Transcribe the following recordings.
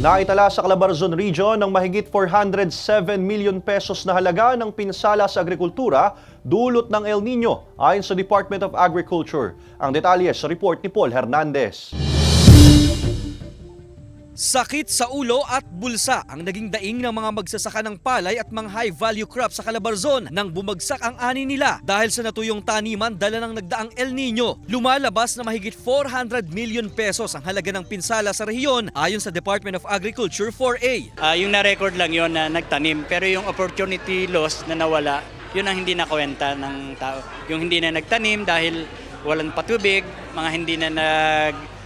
Naitala sa Calabarzon Region ng mahigit 407 million pesos na halaga ng pinsala sa agrikultura dulot ng El Nino ayon sa Department of Agriculture. Ang detalye sa report ni Paul Hernandez. Sakit sa ulo at bulsa ang naging daing ng mga magsasaka ng palay at mga high-value crops sa Calabarzon nang bumagsak ang ani nila dahil sa natuyong taniman dala ng nagdaang El Nino. Lumalabas na mahigit 400 million pesos ang halaga ng pinsala sa rehiyon ayon sa Department of Agriculture 4A. Ah, yung na-record lang yon na nagtanim, pero yung opportunity loss na nawala, yun ang hindi nakwenta ng tao. Yung hindi na nagtanim dahil walang patubig, mga hindi na nag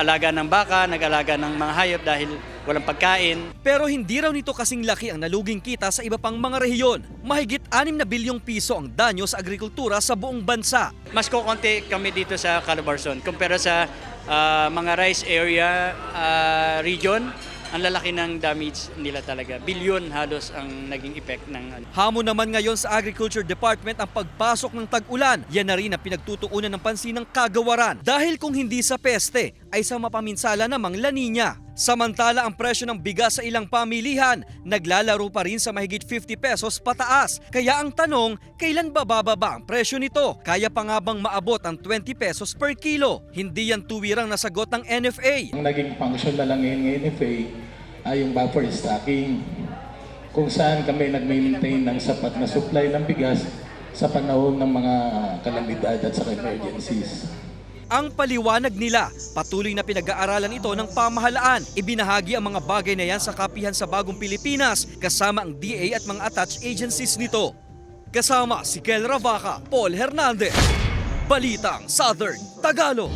alaga ng baka, nag-alaga ng mga hayop dahil walang pagkain. Pero hindi raw nito kasing laki ang naluging kita sa iba pang mga rehiyon. Mahigit 6 na bilyong piso ang danyo sa agrikultura sa buong bansa. Mas kukonti kami dito sa Calabarzon kumpara sa ah, mga rice area ah, region. Ang lalaki ng damage nila talaga. Bilyon halos ang naging effect ng ano. Hamon naman ngayon sa Agriculture Department ang pagpasok ng tag-ulan. Yan na rin ang pinagtutuunan ng pansin ng kagawaran. Dahil kung hindi sa peste, ay sa mapaminsala namang La Nina. Samantala ang presyo ng bigas sa ilang pamilihan, naglalaro pa rin sa mahigit 50 pesos pataas. Kaya ang tanong, kailan ba bababa ang presyo nito? Kaya pa nga bang maabot ang 20 pesos per kilo? Hindi yan tuwirang nasagot ng NFA. Ang naging function na lang ngayon ng NFA ay yung buffer stocking kung saan kami nag-maintain ng sapat na supply ng bigas sa panahon ng mga kalamidad at sa emergencies. Ang paliwanag nila, patuloy na pinag-aaralan ito ng pamahalaan. Ibinahagi ang mga bagay na yan sa kapihan sa Bagong Pilipinas kasama ang DA at mga attached agencies nito. Kasama si Kel Ravaca, Paul Hernandez. Balitang Southern Tagalog.